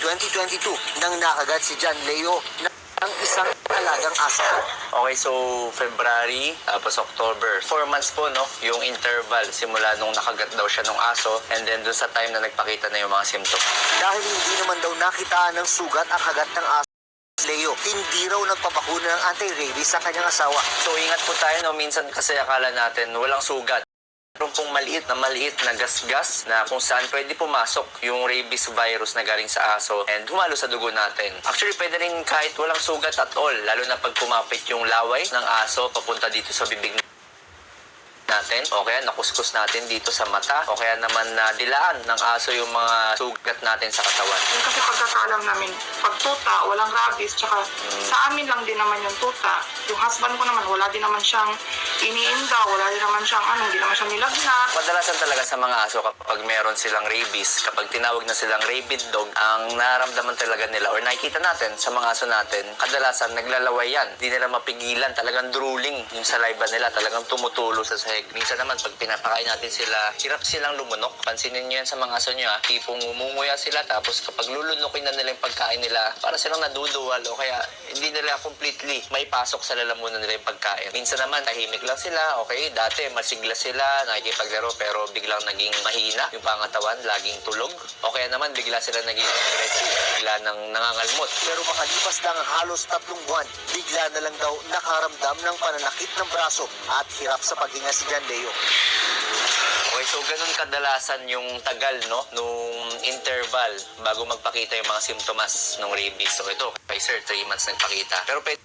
2022 nang nakagat si John Leo ng isang alagang aso. Okay, so February, tapos October. Four months po, no? Yung interval, simula nung nakagat daw siya ng aso, and then dun sa time na nagpakita na yung mga symptoms. Dahil hindi naman daw nakitaan ng sugat ang kagat ng aso. Leo, hindi raw nagpabakuna ng anti-rabies sa kanyang asawa. So ingat po tayo, no? Minsan kasi akala natin walang sugat. Meron pong maliit na maliit na gasgas na kung saan pwede pumasok yung rabies virus na galing sa aso and humalo sa dugo natin. Actually, pwede rin kahit walang sugat at all, lalo na pag kumapit yung laway ng aso papunta dito sa bibig natin o kaya nakuskus natin dito sa mata o kaya naman na dilaan ng aso yung mga sugat natin sa katawan. Yung kasi pagkakalam namin, pag tuta, walang rabies, tsaka sa amin lang din naman yung tuta. Yung husband ko naman, wala din naman siyang iniinda, wala din naman siyang ano, hindi naman siyang nilagnat. Kadalasan talaga sa mga aso kapag meron silang rabies, kapag tinawag na silang rabid dog, ang naramdaman talaga nila or nakikita natin sa mga aso natin, kadalasan naglalaway yan. Hindi nila mapigilan, talagang drooling yung saliva nila, talagang tumutulo sa sahig. Minsan naman pag pinapakain natin sila, hirap silang lumunok. Pansinin nyo yan sa mga aso nyo ha, tipong umunguya sila tapos kapag lulunukin na nila yung pagkain nila, para silang naduduwal o kaya hindi nila completely may pasok sa lalamunan nila yung pagkain. Minsan naman tahimik lang sila, okay, dati masigla sila, nakikipaglaro pero biglang naging mahina yung pangatawan, laging tulog. O kaya naman bigla sila naging aggressive, bigla nang nangangalmot. Pero makalipas lang halos tatlong buwan, bigla na lang daw nakaramdam ng pananakit ng braso at hirap sa paghinga si John Leo. Okay, so ganun kadalasan yung tagal, no? Nung interval bago magpakita yung mga simptomas ng rabies. So ito, sir, 3 months nagpakita. Pero pwede